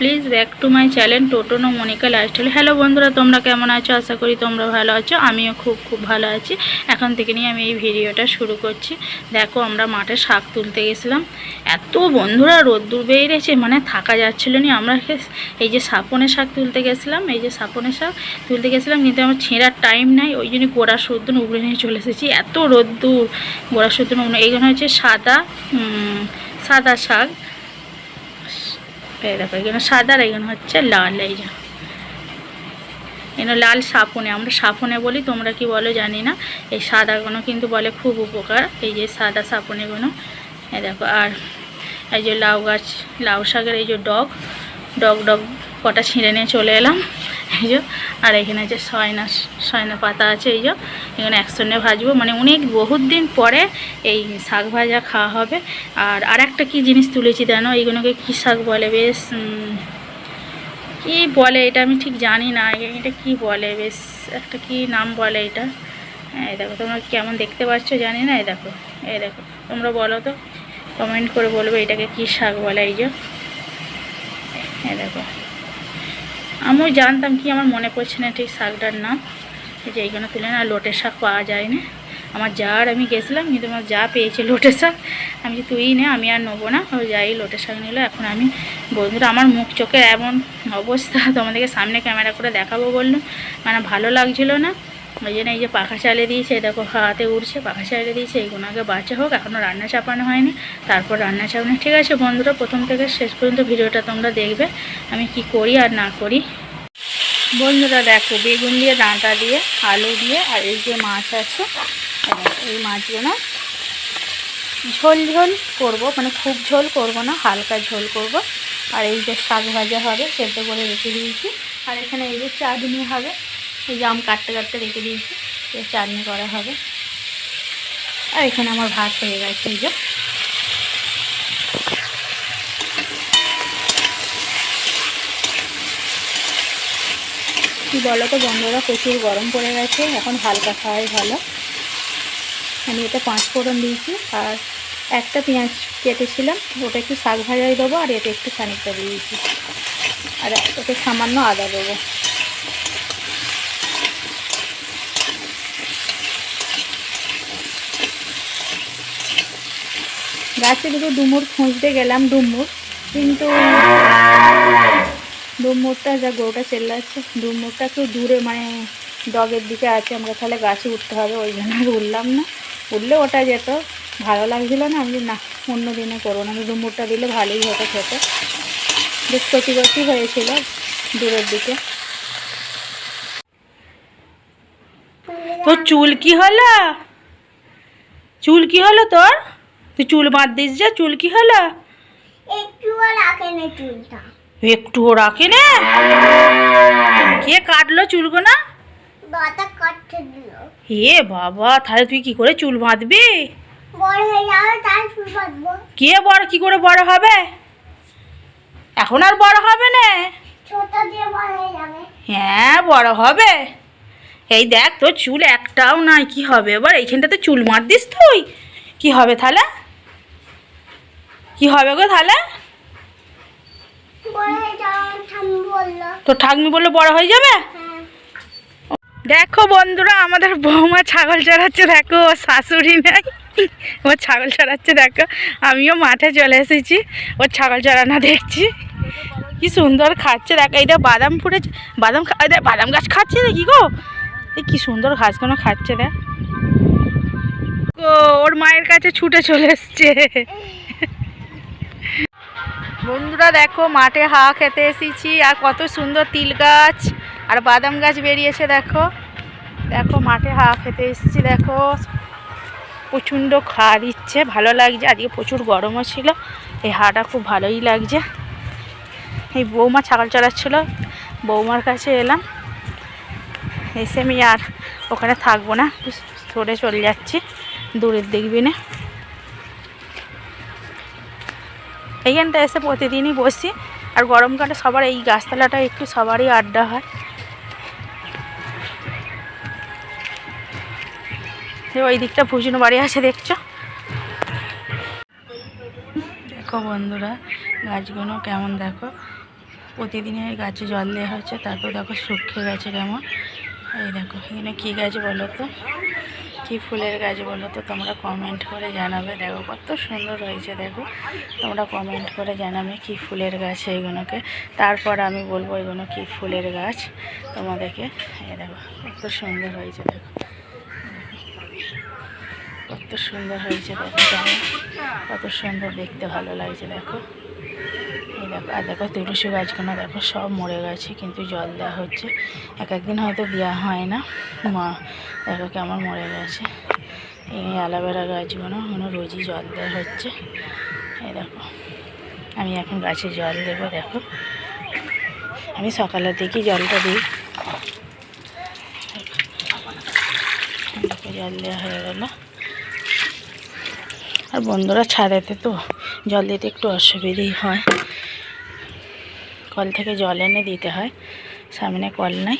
Please back to my channel Totono Monika lifestyle hello বন্ধুরা, তোমরা কেমন আছো? আশা করি তোমরা ভালো আছো। আমিও খুব খুব ভালো আছি। এখন থেকে নিয়ে আমি এই ভিডিওটা শুরু করছি। দেখো, আমরা মাঠে শাক তুলতে গেছিলাম। এত বন্ধুরা, রোদ্দুর বেরিয়েছে মানে থাকা যাচ্ছিল না। আমরা এই যে সাপনের শাক তুলতে গেছিলাম, এই যে সাপনের শাক তুলতে গেছিলাম, কিন্তু আমার ছেঁড়ার টাইম নাই। ওই জন্য গোড়া সদ্যন উবড়ে নিয়ে চলে এসেছি। এত রোদ্দুর, গোড়া সদ্যন এইগুলো হচ্ছে সাদা সাদা শাক। এই দেখো এখানে সাদা আর হচ্ছে লাল, এই যে। এখানে লাল সাপনে আমরা সাপনে বলি, তোমরা কি বলো জানি না। এই সাদাগুলো কিন্তু বলে খুব উপকার, এই যে সাদা সাপনেগুলো এই দেখো, আর এই যে লাউ গাছ, লাউ শাকের এই যে ডগ ডগ ডগ কটা ছিঁড়ে নিয়ে চলে এলাম। এই আর এখানে যে সয়না সয়না পাতা আছে, এই যে, এখানে একসঙ্গে ভাজবো। মানে অনেক, বহুত দিন পরে এই শাক ভাজা খাওয়া হবে। আর আর একটা কী জিনিস তুলেছি জানো? এইগুলোকে কী শাক বলে? বেশ কি বলে এটা আমি ঠিক জানি না। এটা কি বলে? বেশ, একটা কি নাম বলে এটা? হ্যাঁ এই দেখো, তোমরা কেমন দেখতে পাচ্ছ জানি না, এই দেখো এই দেখো। তোমরা বলো তো কমেন্ট করে বলবে এটাকে কি শাক বলে, এই যে। এই দেখো। আমিও জানতাম কি আমার মনে পড়ছে না ঠিক শাকটার নাম। যে এইখানে তুলে না, লোটের শাক পাওয়া যায় না আমার যার, আমি গেছিলাম, কিন্তু আমার যা পেয়েছে লোটের শাক, আমি যে তুই নে, আমি আর নেব না। ও যাই লোটের শাক নিল, এখন আমি বন্ধুরা, আমার মুখ চোখের এমন অবস্থা, তোমাদেরকে সামনে ক্যামেরা করে দেখাবো বলল। মানে ভালো লাগছিল না। ওই জন্য এই যে পাখা চালিয়ে দিয়েছে দেখো হাতে উঠছে পাখা চালিয়ে দিয়েছে এইগুলো আগে বাচ্চা হোক এখনও রান্না চাপানো হয়নি। তারপর রান্না চাপানো, ঠিক আছে বন্ধুরা, প্রথম থেকে শেষ পর্যন্ত ভিডিওটা তোমরা দেখবে, আমি কি করি আর না করি। বন্ধুরা দেখো, বেগুন দিয়ে, ডাঁটা দিয়ে, আলু দিয়ে, আর এই যে মাছ আছে, এই মাছগুলো ঝোল ঝোল করব মানে খুব ঝোল করব না, হালকা ঝোল করব। আর এই যে শাক ভাজা হবে, সেদ্ধ করে রেখে দিয়েছি। আর এখানে এই যে চাটনি হবে এই যে আম কাটতে কাটতে রেখে দিয়েছি এই চাটনি করা হবে। আর এখানে আমার ভাত হয়ে গেছে, এই যে। কি বলো তো বন্ধুরা, প্রচুর গরম পড়ে গেছে, এখন হালকা খাওয়াই ভালো। আমি এটা পাঁচ ফোড়ন দিয়েছি, আর একটা পেঁয়াজ কেটেছিলাম, ওটা একটু শাক ভাজাই দেবো, আর এটা একটু খানিকটা দিয়েছি। আর ওতে সামান্য আদা দেবো। গাছে দুটো ডুমুর খুঁজতে গেলাম, ডুমুর। কিন্তু ডুমুরটা যা গরুটা চেল্লাচ্ছে, ডুমুরটা একটু দূরে মানে ডগের দিকে আছে, আমরা তাহলে গাছে উঠতে হবে, ওই জন্য উঠলাম না। উঠলে ওটা যেত, ভালো লাগছিল না, আমি না, অন্য দিনে করব না। ডুমুরটা দিলে ভালোই হতো খেতে। বেশ কচি হয়েছিল দূরের দিকে। তোর চুল কি হলো? চুল কি হলো তোর? তুই চুল বাঁধ দিস যে চুল কি হলো? একটুও রাখে না চুলটা। একটুও রাখে না? কে কাটলো চুলগো না? হে বাবা তাহলে তুই কি করে চুল বাঁধবি? কে বড় কি করে বড় হবে? এখন আর বড় হবে না? হয়ে হ্যাঁ বড় হবে। এই দেখ তোর চুল একটাও নাই কি হবে? এবার এইখানটাতে চুল মার দিস তুই। কি হবে তাহলে? কি হবে গো তাহলে? তোর ঠাকমি বললে। বড় হয়ে যাবে? হ্যাঁ। দেখো বন্ধুরা আমাদের বৌমা ছাগল চড়াচ্ছে দেখো ও শাশুড়ি নাই। ও ছাগল চড়াচ্ছে দেখো আমিও মাঠে চলে এসেছি ও ছাগল চড়ানো দেখছি। কি সুন্দর খাচ্ছে দেখো এইটা বাদাম ফুটেছে বাদাম দেখ, বাদাম গাছ খাচ্ছে নাকি গো? এই কি সুন্দর ঘাসগুলো খাচ্ছে দেখ। গো, ওর মায়ের কাছে ছুটে চলে এসছে। বন্ধুরা দেখো, মাঠে হাওয়া খেতে এসেছি। আর কত সুন্দর তিল গাছ আর বাদাম গাছ বেরিয়েছে, দেখো। দেখো, মাঠে হাওয়া খেতে এসেছি, দেখো। প্রচণ্ড খাওয়া দিচ্ছে ভালো লাগছে। আজকে প্রচুর গরমও ছিল, এই হাওয়াটা খুব ভালোই লাগছে। এই বৌমা ছাগল চড়াচ্ছিল, বৌমার কাছে এলাম। এসে আমি আর ওখানে থাকব না সরে চলে যাচ্ছি, দূরের দেখবি না এইখানটা এসে প্রতিদিনই বসি, আর গরমকালে সবার এই গাছতলাটা একটু সবারই আড্ডা হয়। ওই দিকটা ভুজুন বাড়ি আছে, দেখছ? দেখো বন্ধুরা, গাছগুলো কেমন দেখো? প্রতিদিনের গাছে জল দেওয়া হচ্ছে তারপর দেখো শুকিয়ে গেছে কেমন। এই দেখো, এখানে কী গাছ বলো তো? কী ফুলের গাছ বলো তো, তোমরা কমেন্ট করে জানাবে। দেখো, কত সুন্দর হয়েছে, দেখো। তোমরা কমেন্ট করে জানাবে কী ফুলের গাছ এইগুলোকে তারপর আমি বলব এগুলো কী ফুলের গাছ তোমাদেরকে। এ দেখো, কত সুন্দর হয়েছে, দেখো। কত সুন্দর হয়েছে দেখো। কত সুন্দর দেখতে ভালো লাগছে, দেখো। দেখো, আর দেখো তুলসী গাছগুলো দেখো সব মরে গেছে, কিন্তু জল দেওয়া হচ্ছে। এক একদিন হয়তো দেওয়া হয় না। মা, দেখো কেমন মরে গেছে। এই অ্যালোভেরা গাছগুলো ওগুলো রোজই জল দেওয়া হচ্ছে। এই দেখো, আমি এখন গাছে জল দেবো, দেখো। আমি সকালের দিকেই জলটা দিই। জল দেওয়া হয়ে গেলো। আর বন্ধুরা, ছাদেতে তো জল দিতে একটু অসুবিধেই হয়। কল থেকে জল এনে দিতে হয়। সামনে কল নাই।